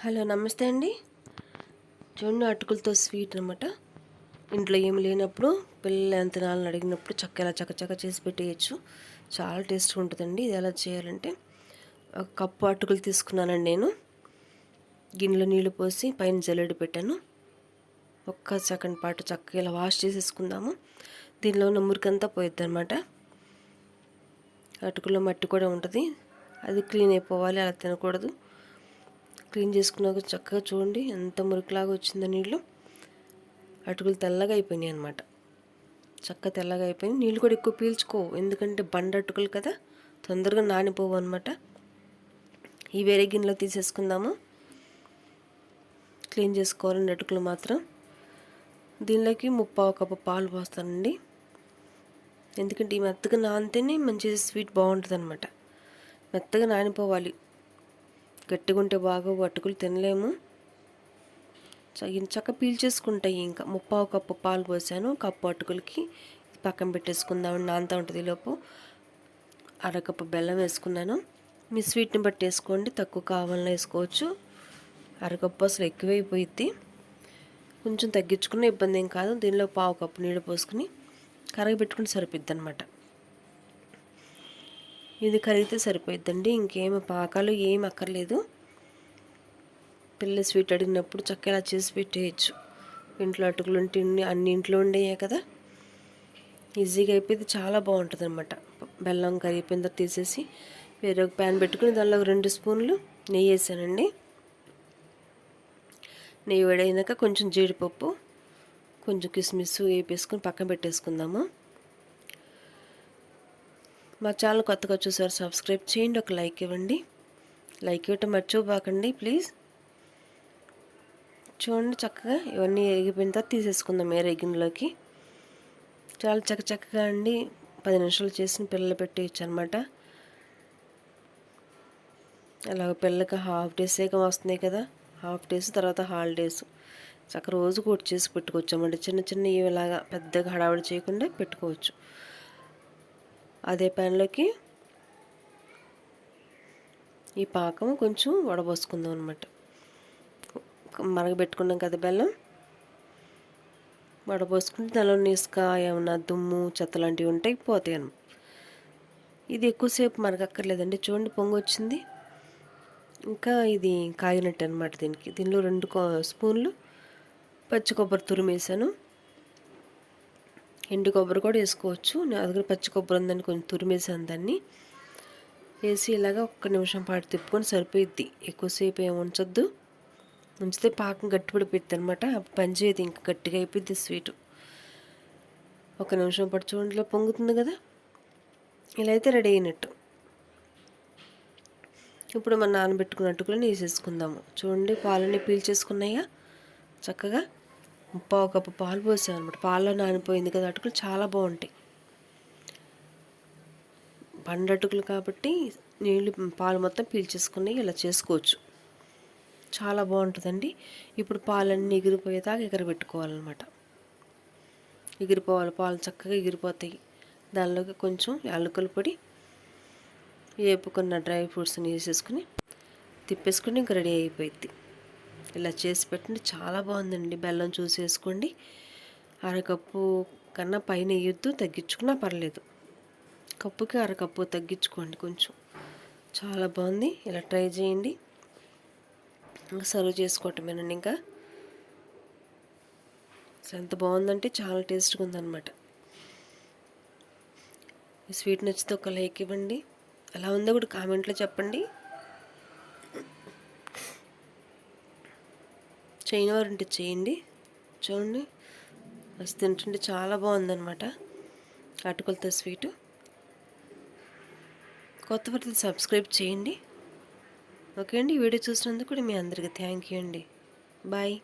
Hello నమస్తే అండి. చూడండి అటుకులతో స్వీట్ అనమాట ఇంట్లో ఏమి లేనప్పుడు పిల్లలు ఎంత తినాలని అడిగినప్పుడు చక్క ఇలా చేసి పెట్టేయచ్చు. చాలా టేస్ట్గా ఉంటుందండి. ఇది ఎలా చేయాలంటే ఒక కప్పు అటుకులు తీసుకున్నానండి నేను. గిన్నెలో నీళ్ళు పోసి పైన జల్లెడ పెట్టాను. ఒక్క సెకండ్ పాటు చక్కగా ఇలా వాష్ చేసేసుకుందాము. దీనిలో ఉన్న మురికంతా పోయిద్ది అనమాట అటుకులో మట్టి కూడా ఉంటుంది. అది క్లీన్ అయిపోవాలి అలా తినకూడదు. క్లీన్ చేసుకున్నాక చక్కగా చూడండి ఎంత మురికిలాగా వచ్చిందో నీళ్ళు. అటుకులు తెల్లగా అయిపోయినాయి అనమాట చక్కగా తెల్లగా అయిపోయి నీళ్ళు కూడా ఎక్కువ పీల్చుకో ఎందుకంటే బండ అటుకులు కదా తొందరగా నానిపోవు అనమాట ఈ వేరే గిన్నెలో తీసేసుకుందాము. క్లీన్ చేసుకోవాలండి అటుకులు మాత్రం. దీనిలోకి ముప్పావు కప్పు పాలు పోస్తానండి. ఎందుకంటే ఈ మెత్తగా నానితేనే మంచి స్వీట్ బాగుంటుంది అనమాట మెత్తగా నానిపోవాలి. గట్టిగా ఉంటే బాగా అటుకులు తినలేము. చక్క పీల్చేసుకుంటాయి ఇంకా. ముప్పావు కప్పు పాలు పోసాను కప్పు అటుకులకి పక్కన పెట్టేసుకుందాం నాంతా ఉంటుంది లోపు. అరకప్పు బెల్లం వేసుకున్నాను. మీ స్వీట్ని బట్టి వేసుకోండి తక్కువ కావాలని వేసుకోవచ్చు. అరకప్పు అసలు ఎక్కువైపోయిద్ది. కొంచెం తగ్గించుకున్న ఇబ్బంది ఏం కాదు. దీనిలో పావు కప్పు నీళ్ళు పోసుకుని కరగబెట్టుకుని సరిపోద్ది అనమాట ఇది కరిగితే సరిపోయిద్దండి. ఇంకేం పాకాలు ఏం అక్కర్లేదు. పిల్ల స్వీట్ అడిగినప్పుడు చక్కగా చేసి పెట్టేయచ్చు. ఇంట్లో అటుకులు ఉంటే అన్ని ఇంట్లో ఉండేయే కదా. ఈజీగా అయిపోయింది చాలా బాగుంటుంది అనమాట బెల్లం కరిగిపోయిన తర్వాత తీసేసి వేరే ఒక ప్యాన్ పెట్టుకుని దానిలో రెండు స్పూన్లు నెయ్యి వేసానండి. నెయ్యి వేడైనాక కొంచెం జీడిపప్పు కొంచెం కిస్మిస్ వేపేసుకొని పక్కన పెట్టేసుకుందాము. మా ఛానల్ కొత్తగా చూసారు సబ్స్క్రైబ్ చేయండి ఒక లైక్ ఇవ్వండి. లైక్ ఇవ్వటం మర్చిపోకండి ప్లీజ్. చూడండి చక్కగా ఇవన్నీ ఎగిపోయిన తర్వాత తీసేసుకుందాం ఏ గిన్నెలోకి చాలా చక్క చక్కగా అండి పది నిమిషాలు చేసిన పిల్లలు పెట్టి అనమాట అలాగ పిల్లలకి హాఫ్ డేస్ ఏకం వస్తున్నాయి కదా హాఫ్ డేస్ తర్వాత హాలిడేస్. చక్క రోజు కూడా చేసి పెట్టుకోవచ్చు అన్నమాట. చిన్న చిన్న ఇలాగా పెద్దగా హడావిడి చేయకుండా పెట్టుకోవచ్చు. అదే ప్యాన్లోకి ఈ పాకం కొంచెం వడబోసుకుందాం అనమాట మరగబెట్టుకున్నాం కదా బెల్లం. వడబోసుకుంటే దానిలో ఇసుక ఏమన్నా దుమ్ము చెత్త లాంటివి ఉంటాయి పోతాయి ఇది ఎక్కువసేపు మరగక్కర్లేదండి. చూడండి పొంగు వచ్చింది. ఇంకా ఇది కాగినట్టు అనమాట దీనికి. దీనిలో రెండు స్పూన్లు పచ్చి కొబ్బరి తురిమేసాను ఎండు కొబ్బరి కూడా వేసుకోవచ్చు. నా దగ్గర పచ్చి కొబ్బరి ఉందని కొంచెం తురిమేసాను దాన్ని. వేసి ఇలాగా ఒక్క నిమిషం పాటు తిప్పుకొని సరిపోయిద్ది. ఎక్కువసేపు ఏమి ఉంచొద్దు. ఉంచితే పాకం గట్టిపడిపోద్ది అనమాట పనిచేయదు ఇంకా గట్టిగా అయిపోద్ది స్వీటు. ఒక నిమిషం పాటు చూడండిలో పొంగుతుంది కదా? ఇలా అయితే రెడీ అయినట్టు. ఇప్పుడు మనం నానబెట్టుకున్నట్టుకుని వేసేసుకుందాము. చూడండి పాలని పీల్చేసుకున్నాయా? చక్కగా? ముప్పావు కప్పు పాలు పోసాను అనమాట పాలలో నానిపోయింది కదా అటుకులు చాలా బాగుంటాయి. పండటుకులు కాబట్టి నీళ్ళు పాలు మొత్తం పీల్చేసుకుని ఇలా చేసుకోవచ్చు. చాలా బాగుంటుందండి. ఇప్పుడు పాలన్నీ ఎగిరిపోయేదాకా ఎగరబెట్టుకోవాలన్నమాట. ఎగిరిపోవాలి పాలు చక్కగా ఎగిరిపోతాయి. దానిలోకి కొంచెం యాలకుల పొడి వేపుకున్న డ్రై ఫ్రూట్స్ని వేసేసుకుని తిప్పేసుకుని ఇంకా రెడీ అయిపోయింది ఇలా చేసి పెట్టండి. చాలా బాగుందండి. బెల్లం చూసి వేసుకోండి. అరకప్పు కన్నా పైన వేయొద్దు తగ్గించుకున్నా పర్లేదు. కప్పుకి అరకప్పు తగ్గించుకోండి కొంచెం. చాలా బాగుంది. ఇలా ట్రై చేయండి. ఇంకా సర్వ్ చేసుకోవటమేనండి ఇంకా. ఎంత బాగుందంటే చాలా టేస్ట్గా ఉందన్నమాట. స్వీట్ నచ్చితే ఒక లైక్ ఇవ్వండి. ఎలా ఉందో కూడా కామెంట్లో చెప్పండి. చైన్ వారు ఉంటే చేయండి. చూడండి. అది తింటుంటే చాలా బాగుందనమాట అటుకులతో స్వీటు. కొత్త వర్తలు సబ్స్క్రైబ్ చేయండి. ఓకే అండి. ఈ వీడియో చూసినందుకు కూడా మీ అందరికీ థ్యాంక్ యూ అండి. బాయ్.